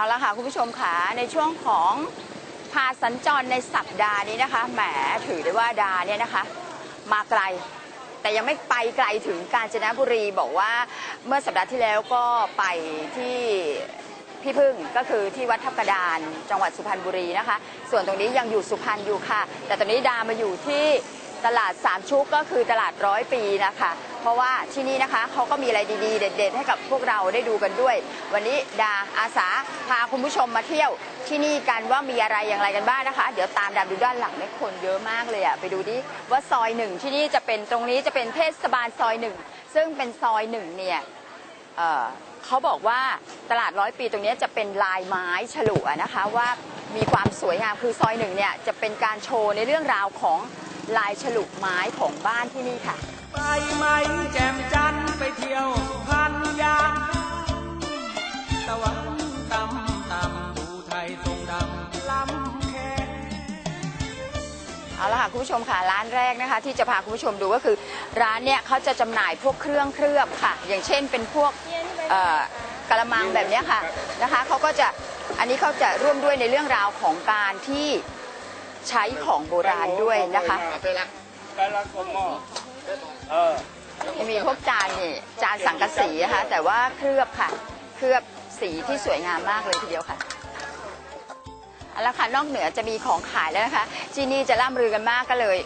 เอาละค่ะคุณผู้ชมค่ะในช่วงของพาสัญจรในสัปดาห์นี้นะคะแหมถือได้ว่าดาเนี่ยนะคะ มาไกล แต่ยังไม่ไปไกลถึงกาญจนบุรีบอกว่าเมื่อสัปดาห์ที่แล้วก็ไปที่พี่พึ่งก็คือที่วัดทับกระดานจังหวัดสุพรรณบุรีนะคะ ส่วนตรงนี้ยังอยู่สุพรรณอยู่ค่ะ แต่ตอนนี้ดามาอยู่ที่ ตลาดสามชุกก็คือตลาดร้อยปีนะคะ เพราะว่าที่นี่นะคะเขาก็มีอะไรดีๆ เด็ด ๆ ให้กับพวกเราได้ดูกันด้วย วันนี้ดาอาสาพาคุณผู้ชมมาเที่ยวที่นี่กันว่ามีอะไรอย่างไรกันบ้างนะคะ เดี๋ยวตามดาดูด้านหลังเนี่ยคนเยอะมากเลยอะไปดูดิว่าซอยหนึ่งที่นี่จะเป็นตรงนี้จะเป็นเทศบาลซอยหนึ่งซึ่งเป็นซอยหนึ่งเนี่ยเเขาบอกว่าตลาดร้อยปีตรงนี้จะเป็นลายไม้ฉลุนะคะว่ามีความสวยงามคือซอยหนึ่งเนี่ยจะเป็นการโชว์ในเรื่องราวของ ลายฉลุไม้ของบ้านที่นี่ค่ะ ไปไหมแจ่มจันทร์ไปเที่ยวพันยามตะวันตำตำดูไทยทรงดำล้ำแค่เอาละค่ะคุณผู้ชมค่ะร้านแรกนะคะ ที่จะพาคุณผู้ชมดูก็คือ ร้านเนี่ยเขาจะจำหน่ายพวกเครื่องเคลือบค่ะ อย่างเช่นเป็นพวกเอ่อกระมังแบบเนี้ยค่ะนะคะเขาก็จะอันนี้เขาจะร่วมด้วยในเรื่องราวของการที่ ใช้ของโบราณด้วยนะคะไปละกหม้อเออมีพวกจานนี่จานสังกะสีนะคะแต่ว่าเคลือบค่ะ เคลือบสีที่สวยงามมากเลยทีเดียวค่ะเอาละค่ะนอกเหนือจะมีของขายแล้วนะคะที่นี่จะร่ำลือกันมากก็เลย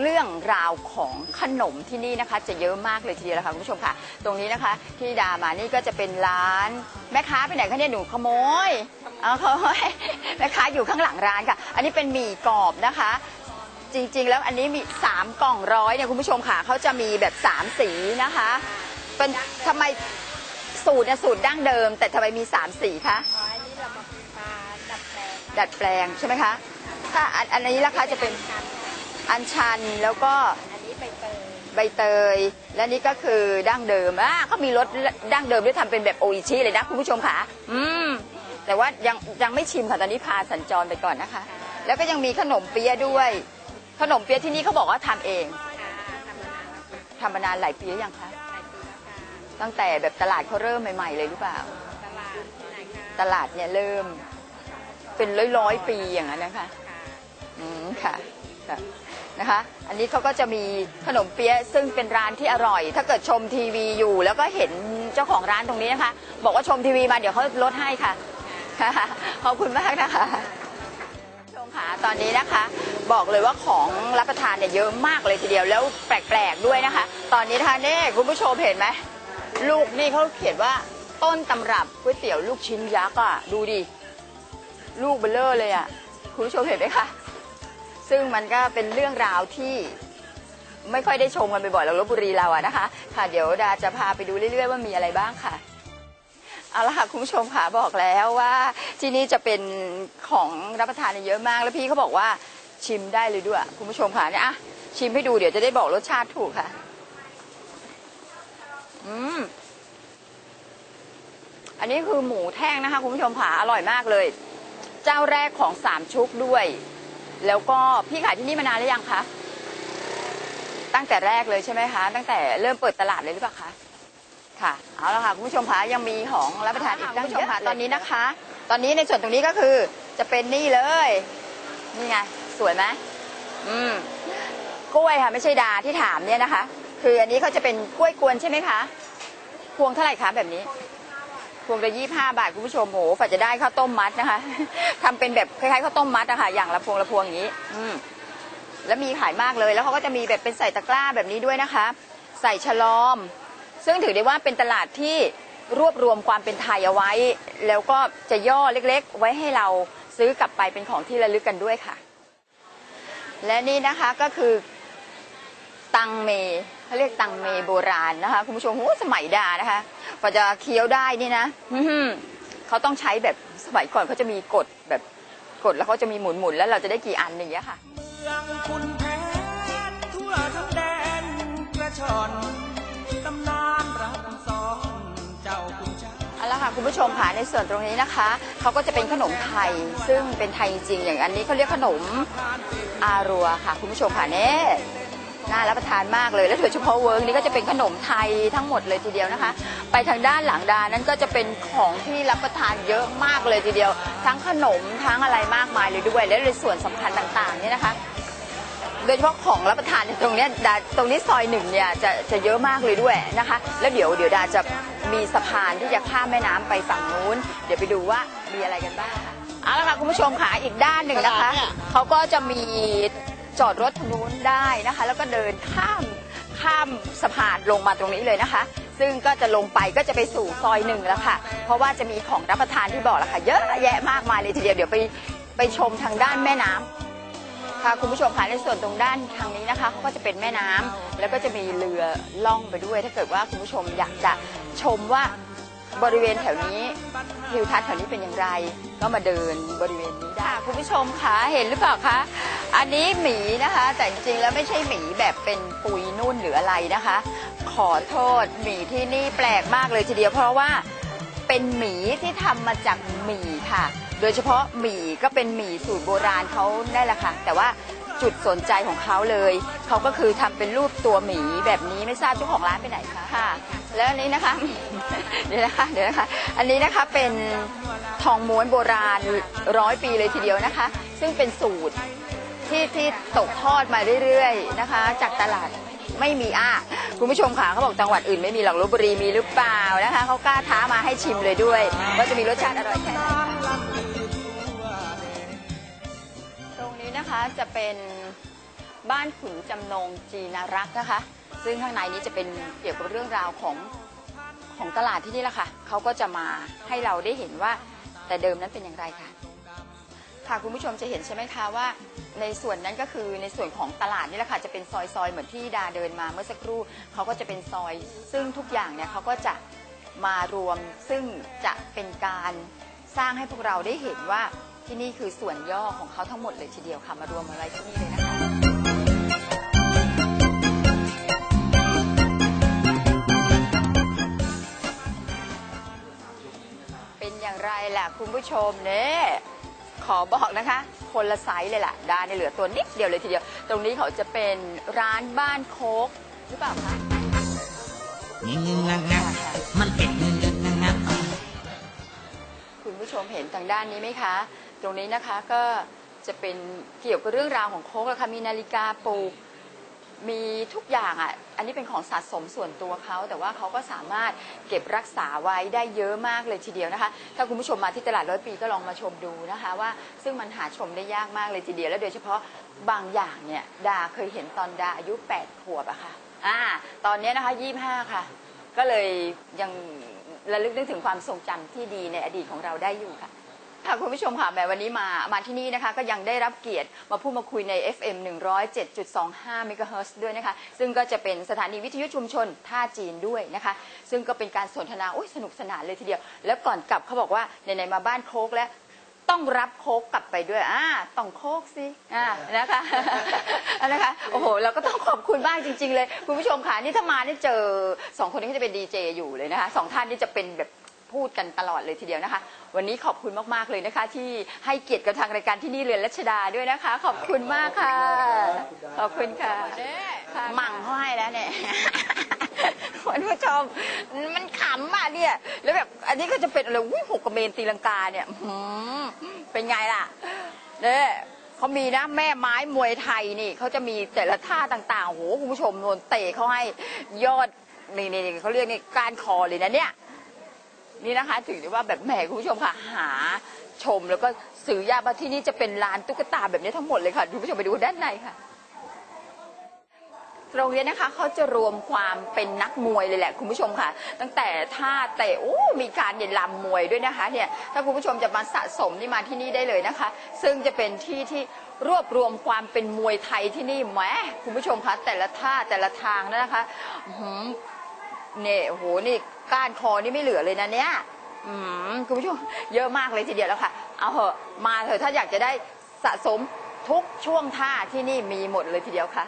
เรื่องราวของขนมที่นี่นะคะ จะเยอะมากเลยทีเดียวค่ะคุณผู้ชมค่ะ ตรงนี้นะคะ ที่ดามานี่ก็จะเป็นร้าน แม่ค้าไปไหนคะเนี่ยหนูขโมย เอาขโมยแม่ค้าอยู่ข้างหลังร้านค่ะ อันนี้เป็นหมี่กรอบนะคะ จริงๆ แล้วอันนี้มี 3 กล่องร้อยเนี่ยคุณผู้ชมค่ะเขาจะมีแบบ 3 สีนะคะ เป็นทำไมสูตรเนี่ยสูตรดั้งเดิม แต่ทำไมมี 3 สีคะ อ๋ออันนี้เรามามาดัดแปลงดัดแปลงใช่ไหมคะ ถ้าอันอันนี้ราคาจะเป็นชั้นอันชันแล้วก็อันนี้ใบเตยใบเตย และนี่ก็คือดั้งเดิมอะเขามีรสดั้งเดิมด้วยทำเป็นแบบโออิชิเลยนะคุณผู้ชมค่ะ อืม แต่ว่ายังยังไม่ชิมค่ะตอนนี้พาสัญจรไปก่อนนะคะ แล้วก็ยังมีขนมเปี๊ยะด้วย ขนมเปี๊ยะที่นี่เขาบอกว่าทำเองค่ะทำมานานแล้วทำมานานหลายปีหรือยังคะหลายปีแล้วค่ะตั้งแต่แบบตลาดเขาเริ่มใหม่ ๆ เลยหรือเปล่า ตลาดที่ไหนคะตลาดเนี่ยเริ่ม เป็นร้อยร้อยๆปีอย่างนั้นนะคะค่ะอืมค่ะค่ะนะคะ อันนี้เขาก็จะมีขนมเปี๊ยะซึ่งเป็นร้านที่อร่อย ถ้าเกิดชมทีวีอยู่ แล้วก็เห็นเจ้าของร้านตรงนี้นะคะ บอกว่าชมทีวีมาเดี๋ยวเขาลดให้ค่ะ ค่ะขอบคุณมากนะคะชมค่ะตอนนี้นะคะ บอกเลยว่าของรับประทานเนี่ยเยอะมากเลยทีเดียวแล้วแปลกๆด้วยนะคะ ตอนนี้นะคะนี่คุณผู้ชมเห็นไหมลูกนี่เขาเขียนว่าต้นตำรับก๋วยเตี๋ยวลูกชิ้นยักษ์อะดูดิลูกเบลเลอร์เลยอะคุณผู้ชมเห็นไหมคะซึ่งมันก็เป็นเรื่องราวที่ไม่ค่อยได้ชมกันบ่อยๆเราลบบุรีเราอะนะคะ ค่ะเดี๋ยวดาจะพาไปดูเรื่อยๆว่ามีอะไรบ้างค่ะ เอาละค่ะคุณผู้ชมค่ะบอกแล้วว่าที่นี่จะเป็นของรับประทานเนี่ยเยอะมาก แล้วพี่เขาบอกว่าชิมได้เลยด้วย คุณผู้ชมค่ะเนี่ยอะชิมให้ดูเดี๋ยวจะได้บอกรสชาติถูกค่ะ อืม อันนี้คือหมูแท่งนะคะ คุณผู้ชมค่ะอร่อยมากเลย เจ้าแรกของสามชุกด้วย แล้วก็พี่ขายที่นี่มานานหรือยังคะตั้งแต่แรกเลยใช่ไหมคะ ตั้งแต่เริ่มเปิดตลาดเลยหรือเปล่าคะ ค่ะเอาละค่ะคุณผู้ชมคะยังมีของรับประทานอีกตั้งเยอะค่ะตอนนี้นะคะ ตอนนี้ในส่วนตรงนี้ก็คือจะเป็นนี่เลยนี่ไงสวยไหมอืมกล้วยค่ะไม่ใช่ดาที่ถามเนี่ยนะคะ คืออันนี้เขาจะเป็นกล้วยกวนใช่ไหมคะพวงเท่าไหร่คะแบบนี้พวงละยี่ห้าบาทคุณผู้ชมโหฝันจะได้ข้าวต้มมัดนะคะทำเป็นแบบคล้ายๆข้าวต้มมัดอะค่ะอย่างละพวงละพวงอย่างนี้ อืมแล้วมีขายมากเลย แล้วเขาก็จะมีแบบเป็นใส่ตะกร้าแบบนี้ด้วยนะคะ ใส่ฉลอม ซึ่งถือได้ว่าเป็นตลาดที่รวบรวมความเป็นไทยเอาไว้ แล้วก็จะย่อเล็กๆ ไว้ให้เราซื้อกลับไปเป็นของที่ระลึกกันด้วยค่ะ และนี่นะคะก็คือตังเมเขาเรียกตังเมโบราณนะคะคุณผู้ชมโอ้สมัยดานะคะกว่าจะเคี้ยวได้นี่นะเขาต้องใช้แบบสมัยก่อนเขาจะมีกดแบบกดแล้วเขาจะมีหมุนหมุนๆแล้วเราจะได้กี่อันอย่างเงี้ยค่ะเมืองคุณแผนทั่วทั้งแดนกระชอน คุณผู้ชมค่ะในส่วนตรงนี้นะคะเขาก็จะเป็นขนมไทย ซึ่งเป็นไทยจริงๆอย่างอันนี้เขาเรียกขนมอารัวค่ะ คุณผู้ชมค่ะเน่น่ารับประทานมากเลยและโดยเฉพาะเวิร์กนี้ก็จะเป็นขนมไทยทั้งหมดเลยทีเดียวนะคะ ไปทางด้านหลังดานนั้นก็จะเป็นของที่รับประทานเยอะมากเลยทีเดียว ทั้งขนมทั้งอะไรมากมายเลยด้วยและในส่วนสำคัญต่างๆเนี่ยนะคะโดยเฉพาะของรับประทานเนี่ยตรงนี้ดาตรงนี้ซอยหนึ่งเนี่ยจะจะเยอะมากเลยด้วยนะคะ แล้วเดี๋ยวเดี๋ยวดาจะ มีสะพานที่จะข้ามแม่น้ำไปฝั่งนู้น เดี๋ยวไปดูว่ามีอะไรกันบ้างค่ะเอาละค่ะคุณผู้ชมค่ะอีกด้านหนึ่งนะคะเขาก็จะมีจอดรถทางนู้นได้นะคะ แล้วก็เดินข้ามข้ามสะพานลงมาตรงนี้เลยนะคะ ซึ่งก็จะลงไปก็จะไปสู่ซอยหนึ่งแล้วค่ะ เพราะว่าจะมีของรับประทานที่บอกแล้วค่ะ เยอะแยะมากมายเลยทีเดียวเดี๋ยวไปไปชมทางด้านแม่น้ำ ค่ะคุณผู้ชมคะในส่วนตรงด้านทางนี้นะคะเขาก็จะเป็นแม่น้ำแล้วก็จะมีเรือล่องไปด้วย ถ้าเกิดว่าคุณผู้ชมอยากจะชมว่าบริเวณแถวนี้ทิวทัศน์แถวนี้เป็นอย่างไร ก็มาเดินบริเวณนี้ได้ค่ะคุณผู้ชมคะเห็นหรือเปล่าคะอันนี้หมีนะคะ แต่จริงๆแล้วไม่ใช่หมีแบบเป็นปุยนุ่นหรืออะไรนะคะ ขอโทษหมีที่นี่แปลกมากเลยทีเดียวเพราะว่าเป็นหมีที่ทำมาจากหมี่ค่ะ โดยเฉพาะหมี่ก็เป็นหมี่สูตรโบราณเขาได้แหละค่ะ แต่ว่าจุดสนใจของเขาเลย เขาก็คือทำเป็นรูปตัวหมีแบบนี้ไม่ทราบเจ้าของร้านไปไหนคะค่ะ แล้วอันนี้นะคะเดี๋ยวนะคะเดี๋ยวนะคะ อันนี้นะคะเป็นทองม้วนโบราณร้อยปีเลยทีเดียวนะคะ ซึ่งเป็นสูตรที่ที่ตกทอดมาเรื่อยๆนะคะ จากตลาดไม่มีอะคุณผู้ชมค่ะเขาบอกจังหวัดอื่นไม่มีหรอกลบบุรีมีหรือเปล่านะคะเขากล้าท้ามาให้ชิมเลยด้วยว่าจะมีรสชาติอร่อยแค่ไหน นะคะจะเป็นบ้านขุนจำนงจีนารักษ์นะคะ ซึ่งข้างในนี้จะเป็นเกี่ยวกับเรื่องราวของของตลาดที่นี่แหละค่ะเขาก็จะมาให้เราได้เห็นว่าแต่เดิมนั้นเป็นอย่างไรค่ะค่ะคุณผู้ชมจะเห็นใช่ไหมคะว่า ในส่วนนั้นก็คือในส่วนของตลาดนี่แหละค่ะจะเป็นซอยๆเหมือนที่ดาเดินมาเมื่อสักครู่เขาก็จะเป็นซอย ซึ่งทุกอย่างเนี่ยเขาก็จะมารวมซึ่งจะเป็นการสร้างให้พวกเราได้เห็นว่า ที่นี่คือส่วนย่อของเขาทั้งหมดเลยทีเดียวค่ะ มารวมมาไว้ที่นี่เลยนะคะเป็นอย่างไรล่ะคุณผู้ชมเนี่ยขอบอกนะคะ คนละไซส์เลยล่ะดาเนี่ยเหลือตัวนิดเดียวเลยทีเดียว ตรงนี้เขาจะเป็นร้านบ้านโคกหรือเปล่าคะงงงักงักมันเป็นงงงักงักคุณผู้ชมเห็นทางด้านนี้ไหมคะ ตรงนี้นะคะก็จะเป็นเกี่ยวกับเรื่องราวของโคกอะค่ะมีนาฬิกาปลูกมีทุกอย่างอะ อันนี้เป็นของสะสมส่วนตัวเขา แต่ว่าเขาก็สามารถเก็บรักษาไว้ได้เยอะมากเลยทีเดียวนะคะ ถ้าคุณผู้ชมมาที่ตลาดร้อยปีก็ลองมาชมดูนะคะ ว่าซึ่งมันหาชมได้ยากมากเลยทีเดียว และโดยเฉพาะบางอย่างเนี่ยดาเคยเห็นตอนดาอายุ 8 ขวบอะค่ะ อ่า ตอนนี้นะคะ25 ค่ะ ก็เลยยังระลึกนึกถึงความทรงจำที่ดีในอดีตของเราได้อยู่ค่ะ ค่ะคุณผู้ชมค่ะแหมวันนี้มามาที่นี่นะคะก็ยังได้รับเกียรติมาพูดมาคุยใน FM 107.25 MHz ด้วยนะคะ ซึ่งก็จะเป็นสถานีวิทยุชุมชนท่าจีนด้วยนะคะ ซึ่งก็เป็นการสนทนาโอ้ยสนุกสนานเลยทีเดียว แล้วก่อนกลับเขาบอกว่าไหนๆมาบ้านโคกแล้วต้องรับโคกกลับไปด้วยอ่าต้องโคกสิอ่านะคะนนะคะโอ้โหเราก็ต้องขอบคุณมากจริง ๆ เลย คุณผู้ชมค่ะนี่ถ้ามานี่เจอสองคนนี้ก็จะเป็นดีเจอยู่เลยนะคะสองท่านนี่จะเป็นแบบ พูดกันตลอดเลยทีเดียวนะคะ วันนี้ขอบคุณมาก ๆ เลยนะคะ ที่ให้เกียรติกับทางรายการที่นี่เรือนรัชดาด้วยนะคะ ขอบคุณมากค่ะ ขอบคุณค่ะหมั่งเขาให้แล้วเนี่ยคุณผู้ชมมันขำอะเนี่ย แล้วแบบอันนี้ก็จะเป็นอะไรอุ้ยหกกระเมนตีลังกาเนี่ยหืมเป็นไงล่ะเนี่ยเขามีนะแม่ไม้มวยไทยนี่เขาจะมีแต่ละท่าต่างๆโอ้โหคุณผู้ชมโดนเตะเขาให้ยอดนี่นี่นี่เขาเรียกนี่การคอเลยนะเนี่ย นี่นะคะถือได้ว่าแบบแหมคุณผู้ชมค่ะหาชมแล้วก็ซื้อยามาที่นี่จะเป็นร้านตุ๊กตาแบบนี้ทั้งหมดเลยค่ะคุณผู้ชมไปดูด้านในค่ะตรงนี้นะคะเขาจะรวมความเป็นนักมวยเลยแหละคุณผู้ชมค่ะ ตั้งแต่ท่าเตะโอ้มีการเด่นลำมวยด้วยนะคะเนี่ยถ้าคุณผู้ชมจะมาสะสมนี่มาที่นี่ได้เลยนะคะ ซึ่งจะเป็นที่ที่รวบรวมความเป็นมวยไทยที่นี่แหมคุณผู้ชมคะแต่ละท่าแต่ละทางนะคะเนี่ยโอ้โหนี่ ก้านคอนี่ไม่เหลือเลยนะเนี่ยอืมคุณผู้ชมเยอะมากเลยทีเดียวแล้วค่ะ เอาเหอะมาเถอะถ้าอยากจะได้สะสมทุกช่วงท่าที่นี่มีหมดเลยทีเดียวค่ะ